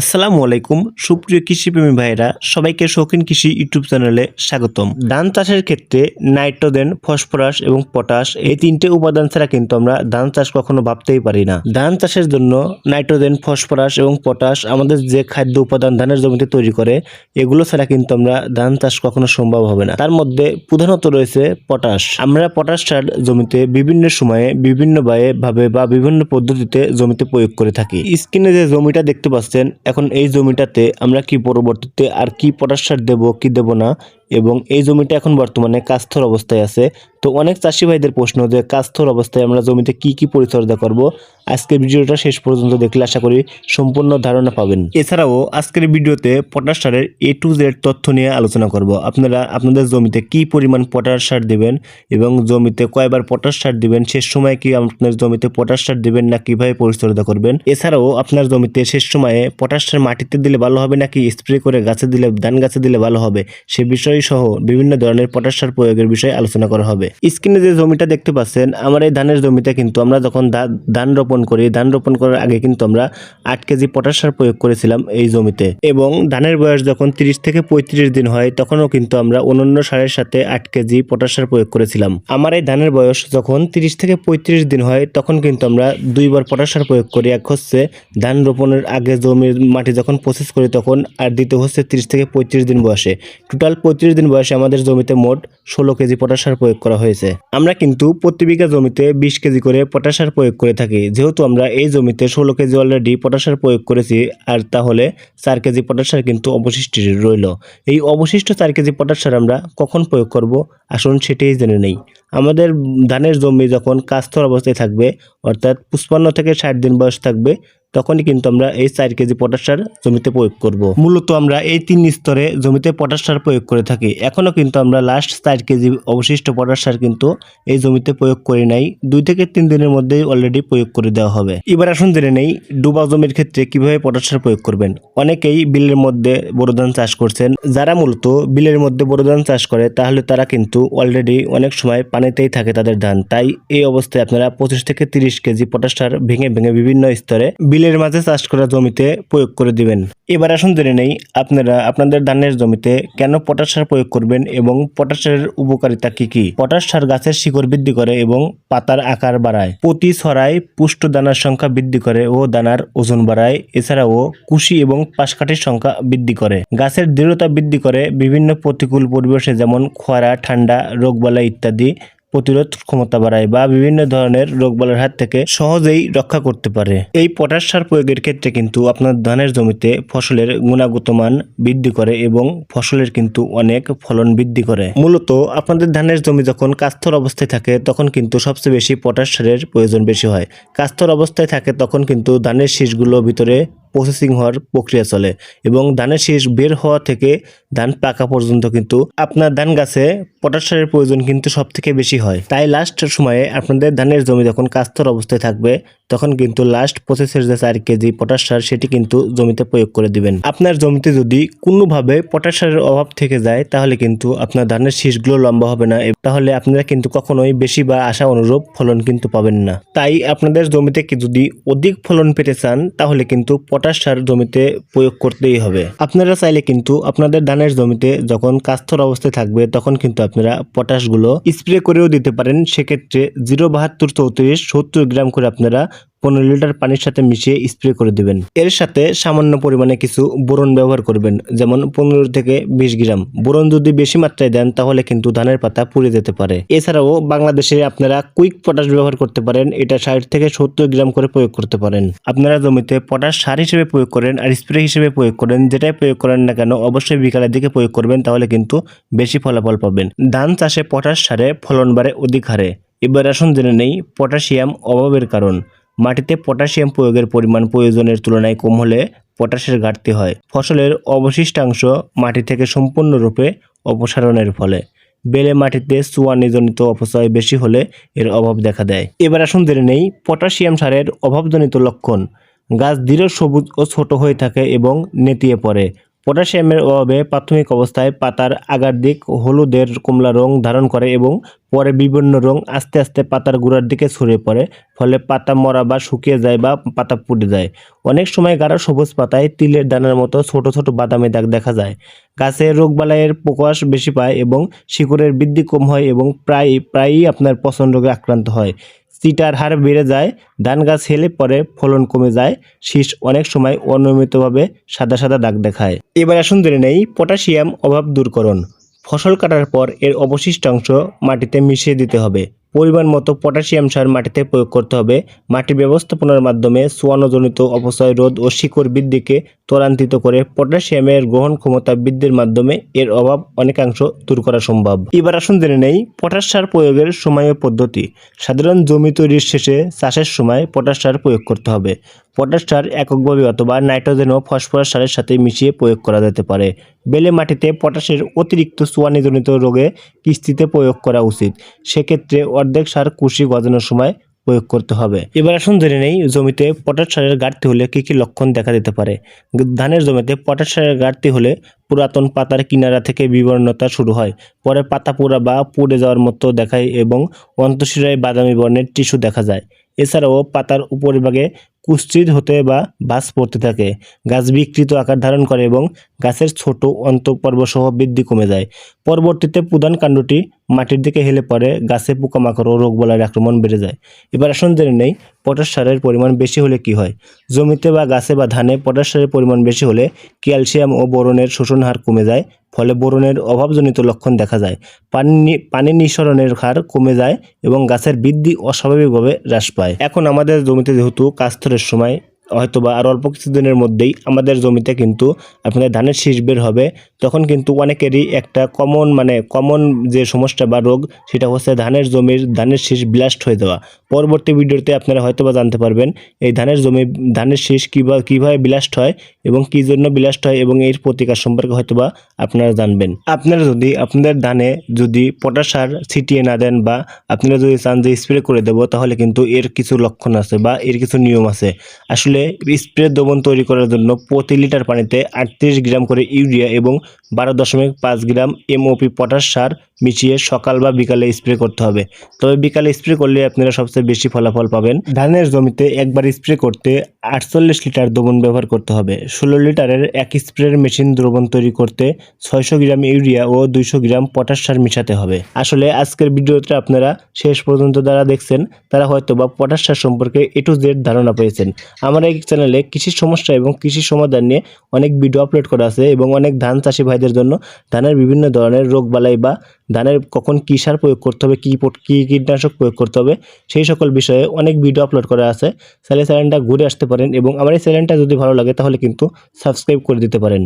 আসসালামু আলাইকুম, সুপ্রিয় কৃষিপ্রেমী ভাইরা সবাইকে শৌখিন কৃষি ইউটিউব চ্যানেলে স্বাগতম। ধান চাষের ক্ষেত্রে নাইট্রোজেন, ফসফরাস এবং পটাশ এই তিনটে উপাদান ছাড়া কিন্তু আমরা ধান চাষ কখনো ভাবতেই পারি না। ধান চাষের জন্য নাইট্রোজেন, ফসফরাস এবং পটাশ আমাদের যে খাদ্য উপাদান ধানের জমিতে তৈরি করে, এগুলো ছাড়া কিন্তু আমরা ধান চাষ কখনো সম্ভব হবে না। তার মধ্যে প্রধানত রয়েছে পটাশ। আমরা পটাশ সার জমিতে বিভিন্ন সময়ে, বিভিন্ন ভাবে বা বিভিন্ন পদ্ধতিতে জমিতে প্রয়োগ করে থাকি। স্ক্রিনে যে জমিটা দেখতে পাচ্ছেন এখন এই জমিটাতে আমরা কি পরবর্তীতে আর কি পটাশ সার দেবো কি দেবো না এবং এই জমিটা এখন বর্তমানে কাস্থর অবস্থায় আছে। তো অনেক চাষি ভাইদের প্রশ্ন যে কাস্থর অবস্থায় আমরা জমিতে কি কি পরিচর্যা করব? আজকের ভিডিওটা শেষ পর্যন্ত দেখলে আশা করি সম্পূর্ণ ধারণা পাবেন। এছাড়াও আজকের ভিডিওতে পটাশ সারের এ টু জেড তথ্য নিয়ে আলোচনা করব। আপনারা, আপনাদের জমিতে কি পরিমাণ পটাশ সার দেবেন এবং জমিতে কয়বার পটাশ সার দিবেন? শেষ সময় কি আপনার জমিতে পটাশ সার দেবেন না কীভাবে পরিচর্যা করবেন? এছাড়াও আপনার জমিতে শেষ সময়ে পটাশ সার মাটিতে দিলে ভালো হবে নাকি স্প্রে করে গাছে দিলে ধান গাছে দিলে ভালো হবে? সে বিষয় সহ বিভিন্ন ধরনের পটাশ সার প্রয়োগের বিষয়ে আলোচনা করা হবে। স্ক্রিনে যে জমিটা দেখতে পাচ্ছেন, আমার এই ধানের জমিতে কিন্তু আমরা যখন ধান রোপণ করি, ধান রোপণ করার আগে কিন্তু আমরা আট কেজি পটাশ সার প্রয়োগ করেছিলাম এই জমিতে এবং ধানের বয়স যখন তিরিশ থেকে পঁয়ত্রিশ দিন হয়, তখনও কিন্তু আমরা অন্যান্য সারের সাথে আট কেজি পটাশ সার প্রয়োগ করেছিলাম। আমার এই ধানের বয়স যখন তিরিশ থেকে পঁয়ত্রিশ দিন হয়, তখন কিন্তু আমরা দুইবার পটাশ সার প্রয়োগ করি। এক হচ্ছে ধান রোপণের আগে জমির মাটি যখন প্রসেস করি, তখন আর দ্বিতীয় হচ্ছে তিরিশ থেকে পঁয়ত্রিশ দিন বয়সে। টোটাল পঁয়ত্রিশ দিন বয়সে আমাদের জমিতে মোট ষোলো কেজি পটাশ সার প্রয়োগ করা হয়েছে। আমরা কিন্তু প্রতি বিঘা জমিতে বিশ কেজি করে পটাশ সার প্রয়োগ করে থাকি। যেহেতু আমরা এই জমিতে ষোলো কেজি অলরেডি পটাশ সার প্রয়োগ করেছি, আর তাহলে চার কেজি পটাশ সার কিন্তু অবশিষ্ট রইল। এই অবশিষ্ট চার কেজি পটাশ সার আমরা কখন প্রয়োগ করব? আসুন সেটাই জেনে নেই। আমাদের ধানের জমি যখন কাস্তর অবস্থায় থাকবে, অর্থাৎ পুষ্পান্ন থেকে ষাট দিন বয়স থাকবে তখনই কিন্তু আমরা এই চার কেজি পটাশ সার জমিতে প্রয়োগ করব। মূলত আমরা এই তিন স্তরে জমিতে পটাশ সার প্রয়োগ করে থাকি। এখনও কিন্তু আমরা লাস্ট চার কেজি অবশিষ্ট পটাশ সার কিন্তু এই জমিতে প্রয়োগ করি নাই। দুই থেকে তিন দিনের মধ্যেই অলরেডি প্রয়োগ করে দেওয়া হবে। এবার আসুন জেনে নেই, ডুবা জমির ক্ষেত্রে কীভাবে পটাশ সার প্রয়োগ করবেন? অনেকেই বিলের মধ্যে বড় ধান চাষ করছেন। যারা মূলত বিলের মধ্যে বড় ধান চাষ করে, তাহলে তারা কিন্তু অলরেডি অনেক সময় পানিতেই থাকে তাদের ধান। তাই এই অবস্থায় আপনারা পঁচিশ থেকে তিরিশ কেজি পটাশ সার ভেঙে ভেঙে বিভিন্ন স্তরে বিলের মাঝে চাষ করা জমিতে প্রয়োগ করে দিবেন। এবার আসুন জেনে নেই, আপনারা আপনাদের ধানের জমিতে কেন পটাশ সার প্রয়োগ করবেন এবং পটাশ সারের উপকারিতা কি কি? পটাশ সার গাছের শিকড় বৃদ্ধি করে এবং পাতার আকার বাড়ায়। প্রতি ছড়ায় পুষ্ট দানার সংখ্যা বৃদ্ধি করে ও দানার ওজন বাড়ায়। এছাড়াও কুশি এবং পাশকাঠির সংখ্যা বৃদ্ধি করে। গাছের দৃঢ়তা বৃদ্ধি করে বিভিন্ন প্রতিকূল পরিবেশে যেমন খরা, ঠান্ডা, রোগবালাই ইত্যাদি প্রতিরোধ ক্ষমতা বাড়ায় বা বিভিন্ন ধরনের রোগবালার হাত থেকে সহজেই রক্ষা করতে পারে। এই পটাশ সার প্রয়োগের ক্ষেত্রে কিন্তু আপনার ধানের জমিতে ফসলের গুণাগত মান বৃদ্ধি করে এবং ফসলের কিন্তু অনেক ফলন বৃদ্ধি করে। মূলত আপনাদের ধানের জমি যখন কাস্থর অবস্থায় থাকে, তখন কিন্তু সবচেয়ে বেশি পটাশ সারের প্রয়োজন বেশি হয়। কাস্থর অবস্থায় থাকে, তখন কিন্তু ধানের শীষগুলো ভিতরে প্রসেসিং হওয়ার প্রক্রিয়া চলে এবং ধানের শীষ বের হওয়া থেকে ধান পাকা পর্যন্ত কিন্তু আপনার ধান গাছে পটাশ সারের প্রয়োজন কিন্তু সব থেকে বেশি হয়। তাই লাস্টের সময়ে আপনাদের ধানের জমি যখন কাস্তর অবস্থায় থাকবে তখন কিন্তু লাস্ট প্রসেসের যে চার কেজি পটাশ সার, সেটি কিন্তু জমিতে প্রয়োগ করে দিবেন। আপনার জমিতে যদি কোনোভাবে পটাশ সারের অভাব থেকে যায়, তাহলে কিন্তু আপনার ধানের শীষগুলো লম্বা হবে না তাহলে আপনারা কিন্তু কখনোই বেশি বা আশা অনুরূপ ফলন কিন্তু পাবেন না। তাই আপনাদের জমিতে যদি অধিক ফলন পেতে চান, তাহলে কিন্তু পটাশ সার জমিতে প্রয়োগ করতেই হবে। আপনারা চাইলে কিন্তু আপনাদের ধানের জমিতে যখন কাস্থর অবস্থায় থাকবে, তখন কিন্তু আপনারা পটাশগুলো স্প্রে করেও দিতে পারেন। সেক্ষেত্রে জিরো বাহাত্তর চৌত্রিশ সত্তর গ্রাম করে আপনারা পনেরো লিটার পানির সাথে মিশিয়ে স্প্রে করে দিবেন। এর সাথে সামান্য পরিমাণে কিছু বোরন ব্যবহার করবেন, যেমন পনেরো থেকে বিশ গ্রাম। বোরন যদি বেশি মাত্রায় দেন, তাহলে কিন্তু ধানের পাতা পুড়ে যেতে পারে। এছাড়াও বাংলাদেশে আপনারা কুইক পটাশ ব্যবহার করতে পারেন, এটা ষাট থেকে সত্তর গ্রাম করে প্রয়োগ করতে পারেন। আপনারা জমিতে পটাশ সার হিসেবে প্রয়োগ করেন আর স্প্রে হিসেবে প্রয়োগ করেন, যেটাই প্রয়োগ করেন না কেন, অবশ্যই বিকালের দিকে প্রয়োগ করবেন, তাহলে কিন্তু বেশি ফলাফল পাবেন। ধান চাষে পটাশ সারে ফলন বাড়ে অধিক হারে। এবার আসুন জেনে নেই, পটাশিয়াম অভাবের কারণ। মাটিতে পটাশিয়াম প্রয়োগের পরিমাণ প্রয়োজনের তুলনায় কম হলে পটাশের ঘাটতি হয়। ফসলের অবশিষ্টাংশ মাটি থেকে সম্পূর্ণরূপে অপসারণের ফলে। বেলে মাটিতে চুয়ানিজনিত অপচয় বেশি হলে এর অভাব দেখা দেয়। এবার আসুন জেনে নেই পটাশিয়াম সারের অভাবজনিত লক্ষণ। গাছ দৃঢ় সবুজ ও ছোট হয়ে থাকে এবং নেতিয়ে পড়ে। পটাশিয়ামের অভাবে প্রাথমিক অবস্থায় পাতার আগার দিক হলুদের কমলা রং ধারণ করে এবং পরে বিভিন্ন রং আস্তে আস্তে পাতার গোড়ার দিকে ছড়িয়ে পড়ে, ফলে পাতা মরা বা শুকিয়ে যায় বা পাতা পুড়ে যায়। অনেক সময় গাঢ় সবুজ পাতায় তিলের দানার মতো ছোট ছোট বাদামি দাগ দেখা যায়। গাছে রোগবালাইয়ের প্রকাশ বেশি পায় এবং শিকড়ের বৃদ্ধি কম হয় এবং প্রায় প্রায়ই আপনার পচন রোগে আক্রান্ত হয়। চিটার হার বেড়ে যায়, ধান গাছ হেলে পরে ফলন কমে যায়, শীষ অনেক সময় অনিয়মিতভাবে সাদা সাদা দাগ দেখায়। এবার আসুন জেনে নেই পটাশিয়াম অভাব দূরকরণ। ফসল কাটার পর এর অবশিষ্টাংশ মাটিতে মিশিয়ে দিতে হবে। পরিমাণ মতো পটাশিয়াম সার মাটিতে প্রয়োগ করতে হবে। মাটি ব্যবস্থাপনার মাধ্যমে সোয়ানোজনিত অপচয় রোধ ও শিকড় বৃদ্ধিকে ত্বরান্বিত করে পটাশিয়ামের গ্রহণ ক্ষমতা বৃদ্ধির মাধ্যমে এর অভাব অনেকাংশ দূর করা সম্ভব। এবার আসুন জেনে নেই পটাশ সার প্রয়োগের সময় পদ্ধতি। সাধারণ জমি তৈরির শেষে চাষের সময় পটাশ সার প্রয়োগ করতে হবে। পটাশ সার এককভাবে অথবা নাইট্রোজেন ও ফসফরাস সারের সাথে মিশিয়ে প্রয়োগ করা যেতে পারে। বেলে মাটিতে পটাশের অতিরিক্ত সোয়ানিজনিত রোগে কিস্তিতে প্রয়োগ করা উচিত। সেক্ষেত্রে অর্ধেক সার কুশি গজানোর সময় প্রয়োগ করতে হবে। এবার আসুন জেনে নেই, জমিতে পটাশ সারের ঘাটতি হলে কী কী লক্ষণ দেখা দিতে পারে। ধানের জমিতে পটাশ সারের ঘাটতি হলে পুরাতন পাতার কিনারা থেকে বিবর্ণতা শুরু হয়। পরে পাতা পোড়া বা পুড়ে যাওয়ার মতো দেখায় এবং অন্তঃশিরায় বাদামি বর্ণের টিস্যু দেখা যায়। এছাড়াও পাতার উপরিভাগে কুস্চিত হতে বা বাস পড়তে থাকে। গাছ বিকৃত আকার ধারণ করে এবং গাছের ছোট অন্তঃপর্ব সহ বৃদ্ধি কমে যায়। পরবর্তীতে প্রধান কাণ্ডটি মাটির দিকে হেলে পড়ে, গাছে পোকামাকড় ও রোগবালাইয়ের আক্রমণ বেড়ে যায়। এবার আসুন জেনে নেই, পটাশ সারের পরিমাণ বেশি হলে কি হয়? জমিতে বা গাছে বা ধানে পটাশ সারের পরিমাণ বেশি হলে ক্যালসিয়াম ও বোরনের শোষণ হার কমে যায় ফলে বোরনের অভাবজনিত লক্ষণ দেখা যায়। পানি পানি নিঃসরণের হার কমে যায় এবং গাছের বৃদ্ধি অস্বাভাবিকভাবে হ্রাস পায়। এখন আমাদের জমিতে যেহেতু কাস্তরের সময় হয়তো বা আর অল্প কিছুদিনের মধ্যেই আমাদের জমিতে কিন্তু আপনাদের ধানের শীষ বের হবে। তখন কিন্তু অনেকেরই একটা কমন মানে কমন যে সমস্যা বা রোগ, সেটা হচ্ছে ধানের জমির ধানের শীষ ব্লাস্ট হয়ে যাওয়া। পরবর্তী ভিডিওতে আপনারা হয়তো বা জানতে পারবেন এই ধানের জমি, ধানের শীষ কীভাবে কীভাবে ব্লাস্ট হয় এবং কী জন্য ব্লাস্ট হয় এবং এর প্রতিকার সম্পর্কে হয়তো বা আপনারা জানবেন। আপনারা যদি আপনাদের ধানে যদি পটাশ সার ছিটিয়ে না দেন বা আপনারা যদি চান যে স্প্রে করে দেবো, তাহলে কিন্তু এর কিছু লক্ষণ আছে বা এর কিছু নিয়ম আছে। আসলে স্প্রে দ্রবণ তৈরি করার জন্য প্রতি লিটার পানিতে আটত্রিশ গ্রাম করে ইউরিয়া এবং বারো দশমিক পাঁচ গ্রাম এমওপি পটাশ সার মিশিয়ে সকাল বা বিকালে স্প্রে করতে হবে। তবে বিকালে স্প্রে করলে আপনারা সবচেয়ে বেশি ফলাফল পাবেন। ধানের জমিতে একবার স্প্রে করতে আটচল্লিশ লিটার দ্রবণ ব্যবহার করতে হবে। ষোলো লিটারের এক স্প্রের মেশিন দ্রবণ তৈরি করতে ছয়শো গ্রাম ইউরিয়া ও দুইশো গ্রাম পটাশ সার মিশাতে হবে। আসলে আজকের ভিডিওতে আপনারা শেষ পর্যন্ত যারা দেখছেন, তারা হয়তো বা পটাশ সার সম্পর্কে এ টু জেড ধারণা পেয়েছেন। আমার এই চ্যানেলে কৃষি সমস্যা এবং কৃষি সমাধান নিয়ে অনেক ভিডিও আপলোড করা আছে এবং অনেক ধান চাষি ভাইদের জন্য ধানের বিভিন্ন ধরনের রোগ বালাই বা ধানের কখন কী সার প্রয়োগ করতে হবে, কী কী কীটনাশক প্রয়োগ করতে হবে, সেই সকল বিষয়ে অনেক ভিডিও আপলোড করা আছে। তাহলে চ্যানেলটা ঘুরে আসতে পারেন এবং আমার এই চ্যানেলটা যদি ভালো লাগে তাহলে কিন্তু সাবস্ক্রাইব করে দিতে পারেন।